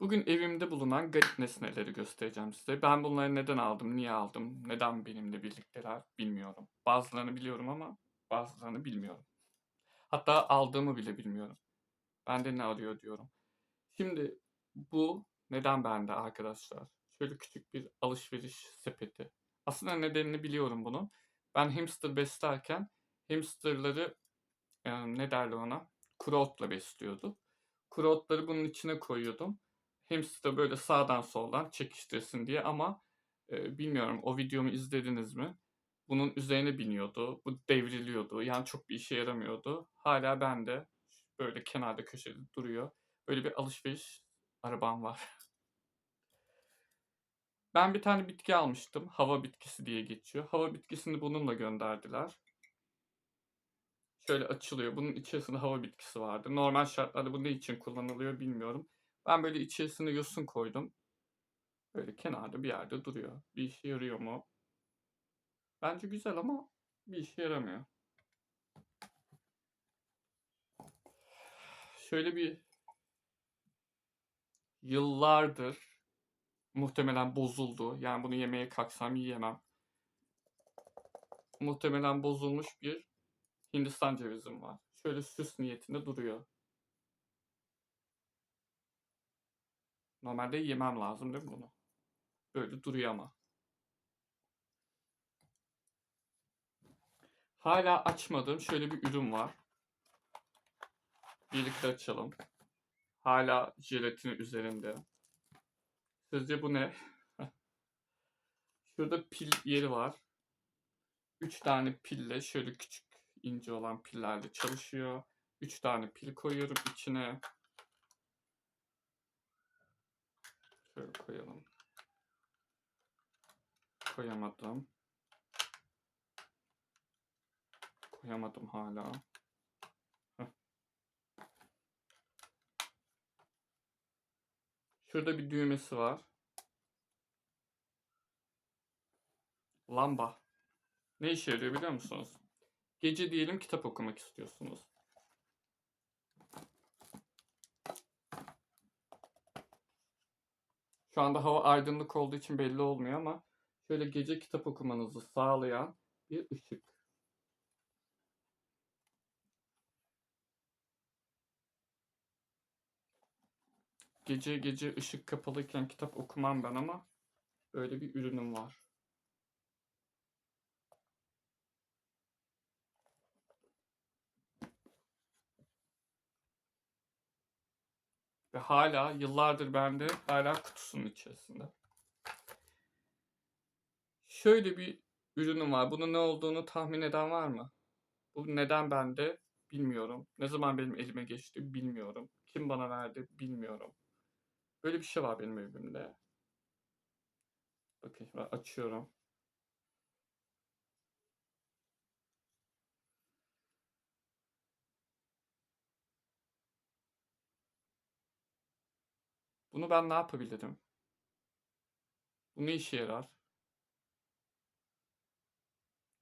Bugün evimde bulunan garip nesneleri göstereceğim size. Ben bunları neden aldım, niye aldım, neden benimle birlikteler bilmiyorum. Bazılarını biliyorum ama bazılarını bilmiyorum. Hatta aldığımı bile bilmiyorum. Bende ne arıyor diyorum. Şimdi bu neden bende arkadaşlar? Şöyle küçük bir alışveriş sepeti. Aslında nedenini biliyorum bunun. Ben hamster beslerken hamsterları e, ne derler ona? Kuru otla besliyordu. Kuru otları bunun içine koyuyordum. Hamster böyle sağdan soldan çekiştirsin diye ama e, bilmiyorum o videomu izlediniz mi? Bunun üzerine biniyordu. Bu devriliyordu. Yani çok bir işe yaramıyordu. Hala bende böyle kenarda köşede duruyor. Böyle bir alışveriş arabam var. Ben bir tane bitki almıştım. Hava bitkisi diye geçiyor. Hava bitkisini bununla gönderdiler. Şöyle açılıyor. Bunun içerisinde hava bitkisi vardı. Normal şartlarda bu ne için kullanılıyor bilmiyorum. Ben böyle içerisine yosun koydum. Böyle kenarda bir yerde duruyor. Bir işe yarıyor mu? Bence güzel ama bir işe yaramıyor. Şöyle bir yıllardır muhtemelen bozuldu. Yani bunu yemeye kalksam yiyemem. Muhtemelen bozulmuş bir Hindistan cevizim var. Şöyle süs niyetinde duruyor. Normalde yemem lazım değil mi bunu? Böyle duruyor ama. Hala açmadığım şöyle bir ürün var. Birlikte açalım. Hala jelatini üzerinde. Sizce bu ne? Şurada pil yeri var. 3 tane pille şöyle küçük ince olan pillerle çalışıyor. 3 tane pil koyuyorum içine. Şöyle koyalım. Koyamadım. Koyamadım hala. Şurada bir düğmesi var. Lamba. Ne işe yarıyor biliyor musunuz? Gece diyelim kitap okumak istiyorsunuz. Şu anda hava aydınlık olduğu için belli olmuyor ama şöyle gece kitap okumanızı sağlayan bir ışık. Gece gece ışık kapalıyken kitap okumam ben ama böyle bir ürünüm var. Ve hala yıllardır bende hala kutusunun içerisinde. Şöyle bir ürünüm var. Bunun ne olduğunu tahmin eden var mı? Bu neden bende bilmiyorum. Ne zaman benim elime geçti bilmiyorum. Kim bana verdi bilmiyorum. Böyle bir şey var benim evimde. Bakın şimdi açıyorum. Bunu ben ne yapabilirim? Bu ne işe yarar?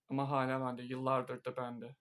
Ama hala bende, yıllardır da bende.